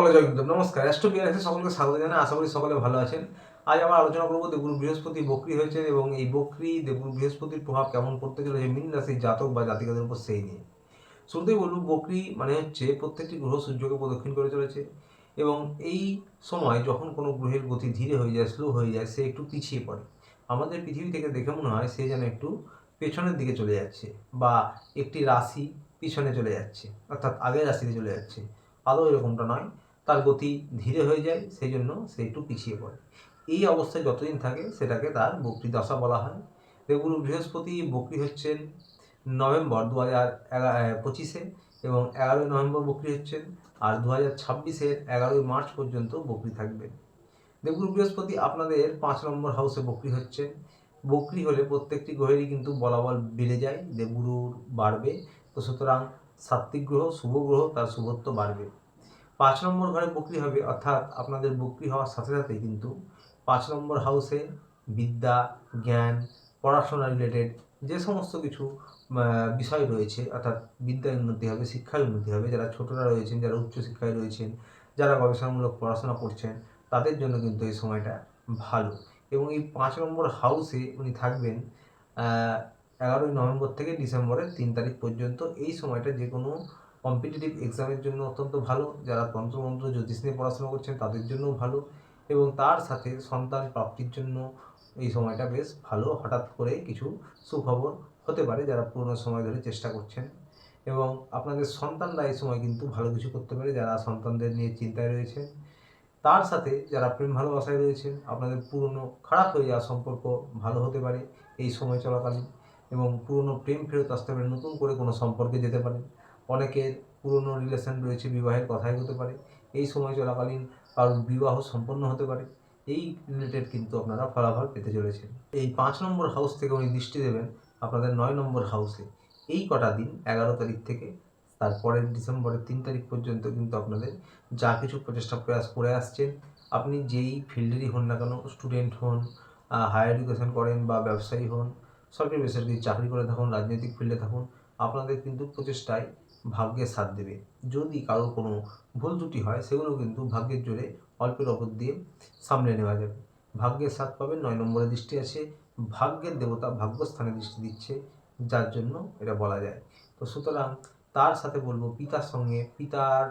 সকলে জয় গুরুদেব নমস্কার অ্যাস্ট্রো বিআরএসে সকলকে স্বাগত জানাই। আশা করি সকলে ভালো আছেন। আজ আমরা আলোচনা করব দেবগুরু বৃহস্পতি, বকরি হয়েছে এবং এই বকরি দেবগুরু বৃহস্পতির প্রভাব কেমন পড়তে চলেছে মিন রাশির জাতক বা জাতিকাদের উপর সেই নিয়ে। শুরুতেই বলব, বকরি মানে হচ্ছে প্রত্যেকটি গ্রহ সূর্যকে প্রদক্ষিণ করে চলেছে এবং এই সময় যখন কোনো গ্রহের গতি ধীরে হয়ে যায় স্লো হয়ে যায়, সে একটু পিছিয়ে পড়ে। আমাদের পৃথিবী থেকে দেখে মনে হয় সে যেন একটু পেছনের দিকে চলে যাচ্ছে বা একটি রাশি পিছনে চলে যাচ্ছে, অর্থাৎ আগের রাশিতে চলে যাচ্ছে। আদৌ এরকমটা নয়। তার গতি ধীরে হয়ে যায় সেই জন্য সে একটু পিছিয়ে পড়ে। এই অবস্থায় যতদিন থাকে সেটাকে তার বক্রি দশা বলা হয়। দেবগুরু বৃহস্পতি বক্রি হচ্ছেন নভেম্বর দু হাজার পঁচিশে এবং এগারোই নভেম্বর বক্রি হচ্ছেন আর দু হাজার ছাব্বিশের এগারোই মার্চ পর্যন্ত বক্রি থাকবেন। দেবগুরু বৃহস্পতি আপনাদের পাঁচ নম্বর হাউসে বক্রি হচ্ছেন। বক্রি হলে প্রত্যেকটি গ্রহেরই কিন্তু বলাবল বেড়ে যায়, দেবগুরুর বাড়বে। তো সুতরাং সাত্বিক গ্রহ, শুভ গ্রহ, তার শুভত্ব বাড়বে। পাঁচ নম্বর ঘরে বকরি হবে, অর্থাৎ আপনাদের বকরি হওয়ার সাথে সাথে কিন্তু পাঁচ নম্বর হাউসে বিদ্যা, জ্ঞান, পড়াশোনা রিলেটেড যে সমস্ত কিছু বিষয় রয়েছে, অর্থাৎ বিদ্যার উন্নতি হবে, শিক্ষার উন্নতি হবে, যারা ছোটরা রয়েছেন, যারা উচ্চশিক্ষায় রয়েছেন, যারা গবেষণামূলক পড়াশোনা করছেন, তাদের জন্য কিন্তু এই সময়টা ভালো। এবং এই পাঁচ নম্বর হাউসে উনি থাকবেন এগারোই নভেম্বর থেকে ডিসেম্বরের তিন তারিখ পর্যন্ত এই সময়টা যে কোনো কম্পিটিটিভ এক্সামের জন্য অত্যন্ত ভালো। যারা তন্ত্রমন্ত্র, জ্যোতিষ নিয়ে পড়াশোনা করছেন, তাদের জন্যও ভালো। এবং তার সাথে সন্তান প্রাপ্তির জন্য এই সময়টা বেশ ভালো। হঠাৎ করে কিছু সুখবর হতে পারে যারা পুরোনো সময় ধরে চেষ্টা করছেন। এবং আপনাদের সন্তানরা এই সময় কিন্তু ভালো কিছু করতে পারে, যারা সন্তানদের নিয়ে চিন্তায় রয়েছেন। তার সাথে যারা প্রেম ভালোবাসায় রয়েছেন, আপনাদের পুরনো খারাপ হয়ে যাওয়া সম্পর্ক ভালো হতে পারে এই সময় চলাকালীন। এবং পুরনো প্রেম ফেরত আসতে পারে, নতুন করে কোনো সম্পর্কে যেতে পারেন অনেকের পুরনো রিলেশন রয়েছে, বিবাহের কথাই হতে পারে। এই সময় চলাকালীন কারোর বিবাহ সম্পন্ন হতে পারে। এই রিলেটেড কিন্তু আপনারা ফলাফল পেতে চলেছেন। এই পাঁচ নম্বর হাউস থেকে উনি দৃষ্টি দেবেন আপনাদের নয় নম্বর হাউসে এই কটা দিন, এগারো তারিখ থেকে তারপরের ডিসেম্বরের তিন তারিখ পর্যন্ত কিন্তু আপনাদের যা কিছু প্রচেষ্টা প্রয়াস করে আসছেন, আপনি যেই ফিল্ডেরই হন না কেন স্টুডেন্ট হন হায়ার এডুকেশন করেন বা ব্যবসায়ী হন, সরকারি বেসরকারি চাকরি করে থাকুন, রাজনৈতিক ফিল্ডে থাকুন, আপনাদের কিন্তু প্রচেষ্টায় ভাগ্যের সাথ দেবে। যদি কারোর কোনো ভুল ত্রুটি হয়, সেগুলো কিন্তু ভাগ্যের জোরে অল্পের ওপর দিয়ে সামলে নেওয়া যাবে। ভাগ্যের সাথ পাবেন নয় নম্বরে দৃষ্টি আছে। ভাগ্যের দেবতা ভাগ্যস্থানে দৃষ্টি দিচ্ছে, যার জন্য এটা বলা যায়। তো সুতরাং তার সাথে বলব, পিতার সঙ্গে পিতার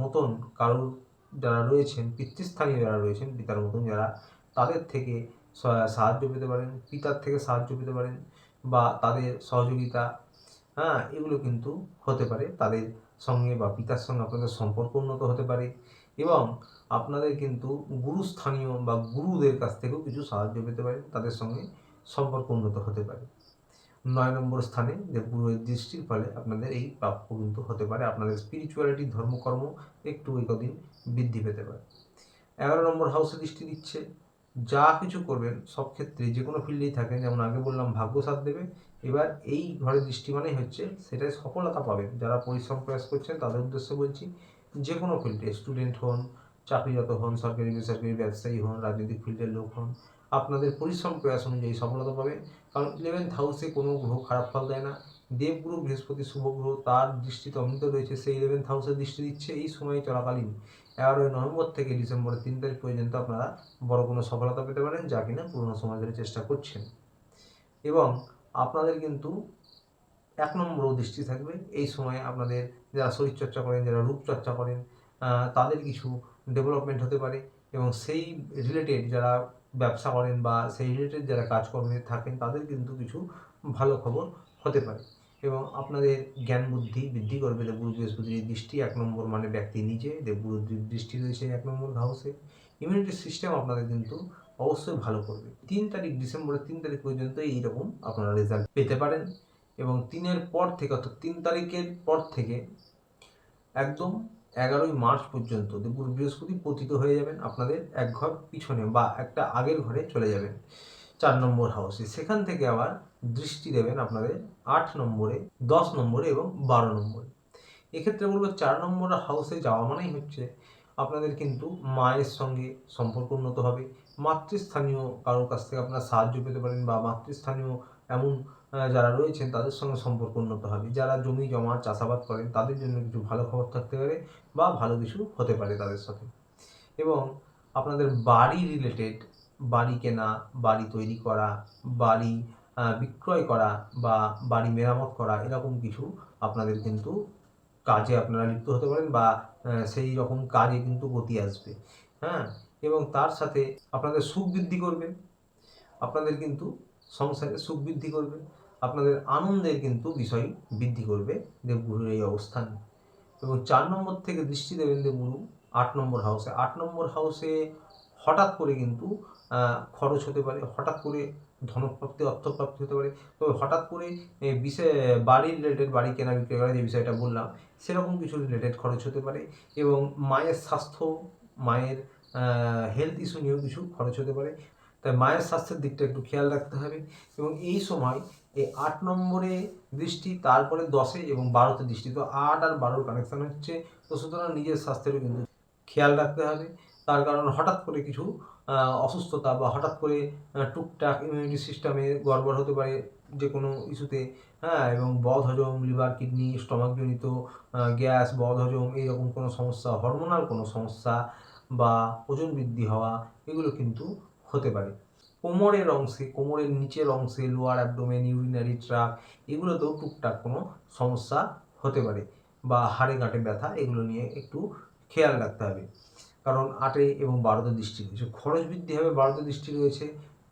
মতন কারোর যারা রয়েছেন, পিতৃস্থানীয় যারা রয়েছেন, পিতার মতন যারা, তাদের থেকে সাহায্য পেতে পারেন। পিতার থেকে সাহায্য পেতে পারেন বা তাদের সহযোগিতা হ্যাঁ এগুলো কিন্তু হতে পারে। তাদের সঙ্গে বা পিতার সঙ্গে আপনাদের সম্পর্ক উন্নত হতে পারে এবং আপনাদের কিন্তু গুরুস্থানীয় বা গুরুদের কাছ থেকেও কিছু সাহায্য পেতে পারেন তাদের সঙ্গে সম্পর্ক উন্নত হতে পারে। নয় নম্বর স্থানে গুরুয়ের দৃষ্টির ফলে আপনাদের এই প্রাপ্য কিন্তু হতে পারে, আপনাদের স্পিরিচুয়ালিটি ধর্মকর্ম একটু এই কদিন বৃদ্ধি পেতে পারে। এগারো নম্বর হাউসে দৃষ্টি দিচ্ছে, যা কিছু করবেন সব ক্ষেত্রে যে কোনো ফিল্ডেই থাকেন, যেমন আগে বললাম ভাগ্য সাথ দেবে এবার এই ঘরে দৃষ্টি মানেই হচ্ছে সেটাই সফলতা পাবেন। যারা পরিশ্রম প্রয়াস করছেন, তাদের উদ্দেশ্যে বলছি যে কোনো ফিল্ডে, স্টুডেন্ট হন, চাকরিরত হন, সরকারি, বেসরকারি, ব্যবসায়ী হন, রাজনৈতিক ফিল্ডের লোক হন, আপনাদের পরিশ্রম প্রয়াস অনুযায়ী সফলতা পাবে কারণ ইলেভেন্থ হাউসে কোনো গ্রহ খারাপ ফল দেয় না। দেবগুরু, বৃহস্পতি, শুভ গ্রহ, তার দৃষ্টিতে অমৃত রয়েছে, সেই ইলেভেন্থ হাউসে দৃষ্টি দিচ্ছে এই সময় চলাকালীন। এগারোই নভেম্বর থেকে ডিসেম্বরের তিন তারিখ পর্যন্ত আপনারা বড় কোনো সফলতা পেতে পারেন, যা কিনা পুরোনো সমাজের চেষ্টা করছেন। এবং আপনাদের কিন্তু এক নম্বরও দৃষ্টি থাকবে। এই সময়ে আপনাদের যারা শরীরচর্চা করেন, যারা রূপচর্চা করেন তাদের কিছু ডেভেলপমেন্ট হতে পারে এবং সেই রিলেটেড যারা ব্যবসা করেন বা সেই রিলেটেড যারা কাজকর্মে থাকেন, তাদের কিন্তু কিছু ভালো খবর হতে পারে এবং আপনাদের জ্ঞান বুদ্ধি বৃদ্ধি করবে। দেবগুরু বৃহস্পতির দৃষ্টি এক নম্বর মানে ব্যক্তি নিজে দেবগুরুর দৃ- দৃষ্টি রয়েছে এক নম্বর হাউসে ইমিউনিটি সিস্টেম আপনাদের কিন্তু অবশ্যই ভালো করবে। তিন তারিখ ডিসেম্বরের তিন তারিখ পর্যন্ত এইরকম আপনারা রেজাল্ট পেতে পারেন এবং তিনের পর থেকে অর্থাৎ তিন তারিখের পর থেকে একদম এগারোই মার্চ পর্যন্ত দেবগুরু বৃহস্পতি পতিত হয়ে যাবেন আপনাদের এক ঘর পিছনে বা একটা আগের ঘরে চলে যাবেন চার নম্বর হাউসে সেখান থেকে আবার দৃষ্টি দেবেন আপনাদের আট নম্বরে, দশ নম্বরে এবং বারো নম্বরে। এক্ষেত্রে বলব চার নম্বর হাউসে যাওয়া মানেই হচ্ছে আপনাদের কিন্তু মায়ের সঙ্গে সম্পর্ক উন্নত হবে। মাতৃস্থানীয় কারোর কাছ থেকে আপনারা সাহায্য পেতে পারেন বা মাতৃস্থানীয় এমন যারা রয়েছেন তাদের সঙ্গে সম্পর্ক উন্নত হবে। যারা জমি জমা চাষাবাদ করেন তাদের জন্য কিছু ভালো খবর থাকতে পারে বা ভালো কিছু হতে পারে তাদের সাথে। এবং আপনাদের বাড়ি রিলেটেড বাড়ি কেনা, বাড়ি তৈরি করা, বাড়ি বিক্রয় করা বা বাড়ি মেরামত করা এরকম কিছু আপনাদের কিন্তু কাজে আপনারা লিপ্ত হতে পারেন বা সেই রকম কাজে কিন্তু গতি আসবে। হ্যাঁ? এবং তার সাথে আপনাদের সুখ বৃদ্ধি করবে। আপনাদের কিন্তু সংসারে সুখ বৃদ্ধি করবে। আপনাদের আনন্দের কিন্তু বিষয় বৃদ্ধি করবে দেবগুরুর এই অবস্থান। এবং চার নম্বর থেকে দৃষ্টি দেবেন দেবগুরু, আট নম্বর হাউসে আট নম্বর হাউসে হঠাৎ করে কিন্তু খরচ হতে পারে, হঠাৎ করে ধনপ্রাপ্তি, অর্থপ্রাপ্তি হতে পারে। তবে হঠাৎ করে বিষয় বাড়ি রিলেটেড বাড়ি কেনা বিক্রি করা যে বিষয়টা বললাম, সেরকম কিছু রিলেটেড খরচ হতে পারে। এবং মায়ের স্বাস্থ্য, মায়ের হেলথ ইস্যু নিয়েও কিছু খরচ হতে পারে। তাই মায়ের স্বাস্থ্যের দিকটা একটু খেয়াল রাখতে হবে এবং এই সময় এই আট নম্বরে দৃষ্টি, তারপরে দশে এবং বারোতে দৃষ্টি। তো আট আর বারোর কানেকশান হচ্ছে, তো সুতরাং নিজের স্বাস্থ্যেরও কিন্তু খেয়াল রাখতে হবে। তার কারণ হঠাৎ করে কিছু অসুস্থতা বা হঠাৎ করে টুকটাক ইমিউনিটি সিস্টেমে গড়বড় হতে পারে যে কোনো ইস্যুতে হ্যাঁ এবং বদ হজম লিভার কিডনি স্টমাকজনিত গ্যাস বদ হজম এইরকম কোনো সমস্যা হরমোনাল কোনো সমস্যা বা ওজন বৃদ্ধি হওয়া, এগুলো কিন্তু হতে পারে। কোমরের অংশে, কোমরের নিচের অংশে লোয়ার অ্যাবডোমেন ইউরিনারি ট্রাক এগুলোতেও টুকটাক কোনো সমস্যা হতে পারে বা হাড়ে গাঁটে ব্যথা, এগুলো নিয়ে একটু খেয়াল রাখতে হবে। কারণ আটে এবং বারোতে দৃষ্টি রয়েছে। খরচ বৃদ্ধি হবে, বারোতে দৃষ্টি রয়েছে।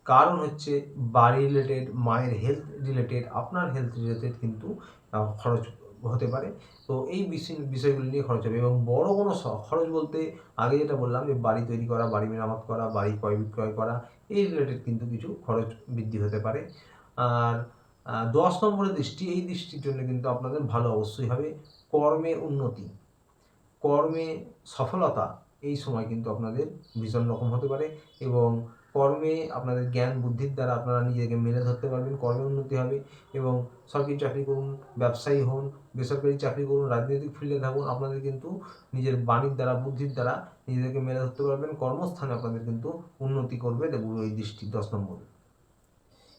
কারণ হচ্ছে বাড়ি রিলেটেড মায়ের হেলথ রিলেটেড আপনার হেলথ রিলেটেড কিন্তু খরচ হতে পারে। তো এই বিষয় বিষয়গুলি নিয়ে খরচ হবে এবং বড় কোনো খরচ বলতে আগে যেটা বললাম যে বাড়ি তৈরি করা, বাড়ি মেরামত করা, বাড়ি ক্রয় বিক্রয় করা, এই রিলেটেড কিন্তু কিছু খরচ বৃদ্ধি হতে পারে। আর দশ নম্বরের দৃষ্টি, এই দৃষ্টির জন্য কিন্তু আপনাদের ভালো অবশ্যই হবে কর্মে উন্নতি। কর্মে সফলতা, এই সময় কিন্তু আপনাদের ভীষণ রকম হতে পারে এবং কর্মে আপনাদের জ্ঞান, বুদ্ধির দ্বারা আপনারা নিজেকে মেলে ধরতে পারবেন, কর্মে উন্নতি হবে এবং সরকারি চাকরি করুন, ব্যবসায়ী হন, বেসরকারি চাকরি করুন, রাজনৈতিক ফিল্ডে থাকুন, আপনাদের কিন্তু নিজের বাণীর দ্বারা, বুদ্ধির দ্বারা নিজেদেরকে মেলে ধরতে পারবেন, কর্মস্থানে আপনাদের কিন্তু উন্নতি করবে দেবগুরু এই দৃষ্টি, দশ নম্বরে।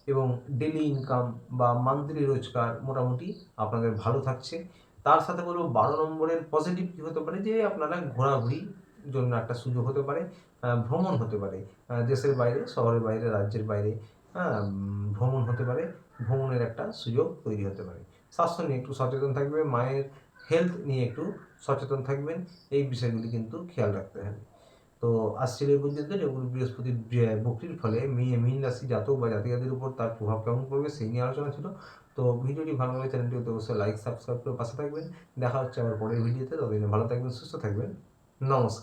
এবং ডেলি ইনকাম বা মান্থলি রোজগার মোটামুটি আপনাদের ভালো থাকছে। তার সাথে বলব বারো নম্বরের পজিটিভ কী হতে পারে যে আপনারা ঘোরাঘুরি জন্য একটা সুযোগ হতে পারে ভ্রমণ হতে পারে। দেশের বাইরে, শহরের বাইরে, রাজ্যের বাইরে হ্যাঁ ভ্রমণ হতে পারে, ভ্রমণের একটা সুযোগ তৈরি হতে পারে। স্বাস্থ্য নিয়ে একটু সচেতন থাকবে মায়ের হেলথ নিয়ে একটু সচেতন থাকবেন, এই বিষয়গুলি কিন্তু খেয়াল রাখতে হবে। তো আসছিল এই পর্যন্ত যেগুলো বৃহস্পতির যে- বকরির ফলে মেয়ে, মীন রাশি, জাতক বা জাতিকাদের উপর তার প্রভাব কেমন পড়বে সেই নিয়ে আলোচনা ছিল। তো ভিডিওটি ভালো লাগলে চ্যানেলটি অবশ্যই লাইক সাবস্ক্রাইব করে পাশে থাকবেন। দেখা হচ্ছে আবার পরের ভিডিওতে, ততদিনে ভালো থাকবেন, সুস্থ থাকবেন। নমস্কার।